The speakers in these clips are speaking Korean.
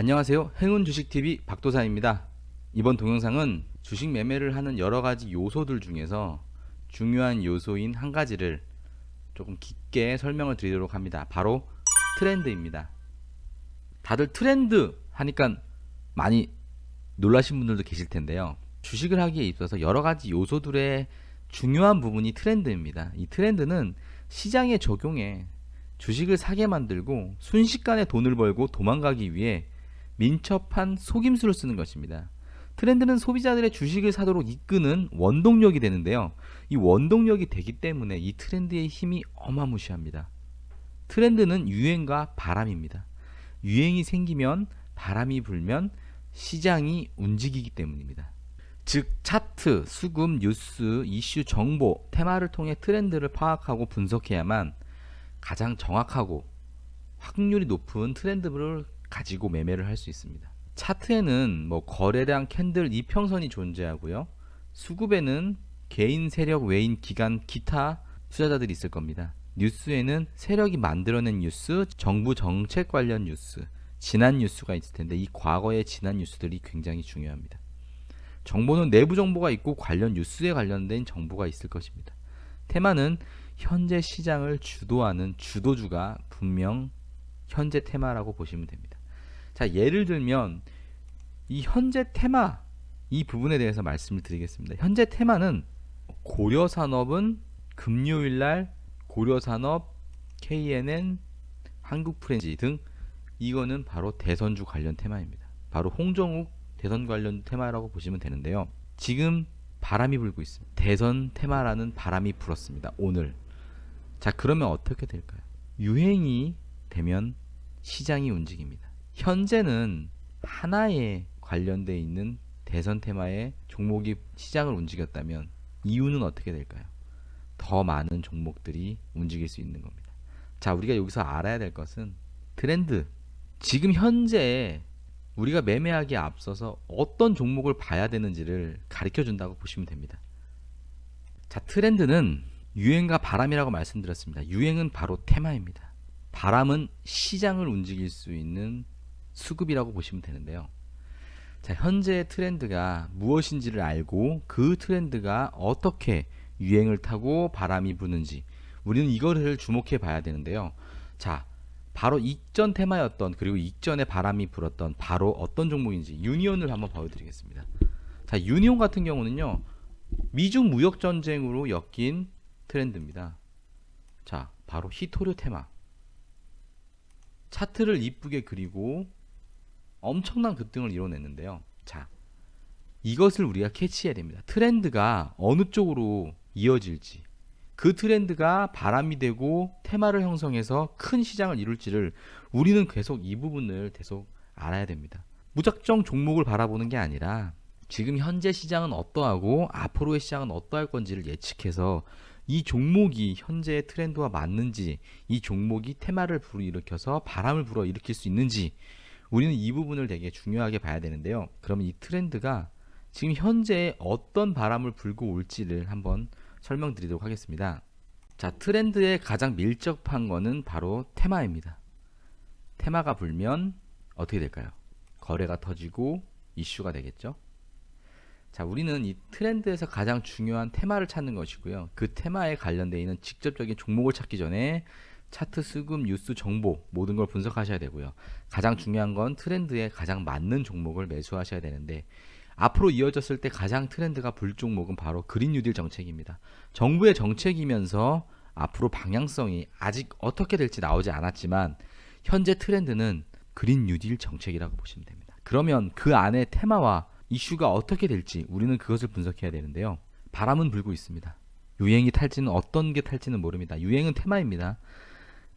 안녕하세요. 행운 주식TV 박도사입니다. 이번 동영상은 주식 매매를 하는 여러 가지 요소들 중에서 중요한 요소인 한 가지를 조금 깊게 설명을 드리도록 합니다. 바로 트렌드입니다. 다들 트렌드 하니까 많이 놀라신 분들도 계실 텐데요. 주식을 하기에 있어서 여러 가지 요소들의 중요한 부분이 트렌드입니다. 이 트렌드는 시장에 적용해 주식을 사게 만들고 순식간에 돈을 벌고 도망가기 위해 민첩한 속임수를 쓰는 것입니다. 트렌드는 소비자들의 주식을 사도록 이끄는 원동력이 되는데요. 이 원동력이 되기 때문에 이 트렌드의 힘이 어마무시합니다. 트렌드는 유행과 바람입니다. 유행이 생기면 바람이 불면 시장이 움직이기 때문입니다. 즉 차트, 수급, 뉴스, 이슈, 정보, 테마를 통해 트렌드를 파악하고 분석해야만 가장 정확하고 확률이 높은 트렌드를 가지고 매매를 할 수 있습니다. 차트에는 뭐 거래량, 캔들, 이평선이 존재하고요. 수급에는 개인 세력, 외인, 기관, 기타 투자자들이 있을 겁니다. 뉴스에는 세력이 만들어낸 뉴스, 정부 정책 관련 뉴스, 지난 뉴스가 있을 텐데 이 과거의 지난 뉴스들이 굉장히 중요합니다. 정보는 내부 정보가 있고 관련 뉴스에 관련된 정보가 있을 것입니다. 테마는 현재 시장을 주도하는 주도주가 분명 현재 테마라고 보시면 됩니다. 자, 예를 들면 이 현재 테마 이 부분에 대해서 말씀을 드리겠습니다. 현재 테마는 고려 산업은 금요일 날 고려 산업, KNN, 한국 프렌지 등 이거는 바로 대선주 관련 테마입니다. 바로 홍정욱 대선 관련 테마라고 보시면 되는데요. 지금 바람이 불고 있습니다. 대선 테마라는 바람이 불었습니다. 오늘. 자, 그러면 어떻게 될까요? 유행이 되면 시장이 움직입니다. 현재는 하나에 관련돼 있는 대선 테마의 종목이 시장을 움직였다면 이유는 어떻게 될까요? 더 많은 종목들이 움직일 수 있는 겁니다. 자, 우리가 여기서 알아야 될 것은 트렌드. 지금 현재 우리가 매매하기에 앞서서 어떤 종목을 봐야 되는지를 가르쳐 준다고 보시면 됩니다. 자, 트렌드는 유행과 바람이라고 말씀드렸습니다. 유행은 바로 테마입니다. 바람은 시장을 움직일 수 있는 수급이라고 보시면 되는데요. 자, 현재의 트렌드가 무엇인지를 알고 그 트렌드가 어떻게 유행을 타고 바람이 부는지 우리는 이거를 주목해 봐야 되는데요. 자, 바로 이전 테마였던 그리고 이전에 바람이 불었던 바로 어떤 종목인지 유니온을 한번 보여드리겠습니다. 자, 유니온 같은 경우는요. 미중 무역 전쟁으로 엮인 트렌드입니다. 자, 바로 히토류 테마. 차트를 이쁘게 그리고 엄청난 급등을 이뤄냈는데요. 자, 이것을 우리가 캐치해야 됩니다. 트렌드가 어느 쪽으로 이어질지, 그 트렌드가 바람이 되고 테마를 형성해서 큰 시장을 이룰지를 우리는 계속 이 부분을 계속 알아야 됩니다. 무작정 종목을 바라보는 게 아니라 지금 현재 시장은 어떠하고 앞으로의 시장은 어떠할 건지를 예측해서 이 종목이 현재의 트렌드와 맞는지 이 종목이 테마를 불어일으켜서 바람을 불어일으킬 수 있는지 우리는 이 부분을 되게 중요하게 봐야 되는데요. 그러면 이 트렌드가 지금 현재 어떤 바람을 불고 올지를 한번 설명드리도록 하겠습니다. 자, 트렌드에 가장 밀접한 거는 바로 테마입니다. 테마가 불면 어떻게 될까요? 거래가 터지고 이슈가 되겠죠. 자, 우리는 이 트렌드에서 가장 중요한 테마를 찾는 것이고요. 그 테마에 관련되어 있는 직접적인 종목을 찾기 전에 차트 수급, 뉴스, 정보 모든 걸 분석하셔야 되고요. 가장 중요한 건 트렌드에 가장 맞는 종목을 매수하셔야 되는데 앞으로 이어졌을 때 가장 트렌드가 불 종목은 바로 그린 뉴딜 정책입니다. 정부의 정책이면서 앞으로 방향성이 아직 어떻게 될지 나오지 않았지만 현재 트렌드는 그린 뉴딜 정책이라고 보시면 됩니다. 그러면 그 안에 테마와 이슈가 어떻게 될지 우리는 그것을 분석해야 되는데요. 바람은 불고 있습니다. 유행이 탈지는 어떤 게 탈지는 모릅니다. 유행은 테마입니다.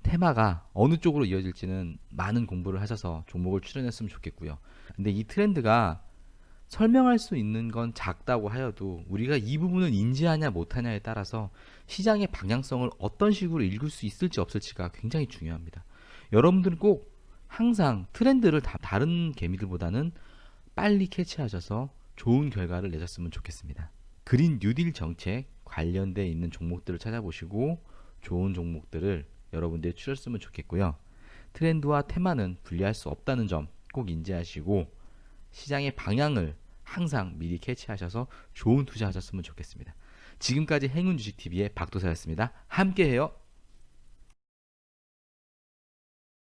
테마가 어느 쪽으로 이어질지는 많은 공부를 하셔서 종목을 추천했으면 좋겠고요. 근데 이 트렌드가 설명할 수 있는 건 작다고 하여도 우리가 이 부분을 인지하냐 못하냐에 따라서 시장의 방향성을 어떤 식으로 읽을 수 있을지 없을지가 굉장히 중요합니다. 여러분들은 꼭 항상 트렌드를 다, 다른 개미들보다는 빨리 캐치하셔서 좋은 결과를 내셨으면 좋겠습니다. 그린 뉴딜 정책 관련돼 있는 종목들을 찾아보시고 좋은 종목들을 여러분들이 추렸으면 좋겠고요. 트렌드와 테마는 분리할 수 없다는 점 꼭 인지하시고 시장의 방향을 항상 미리 캐치하셔서 좋은 투자하셨으면 좋겠습니다. 지금까지 행운 주식 TV의 박도사였습니다. 함께해요.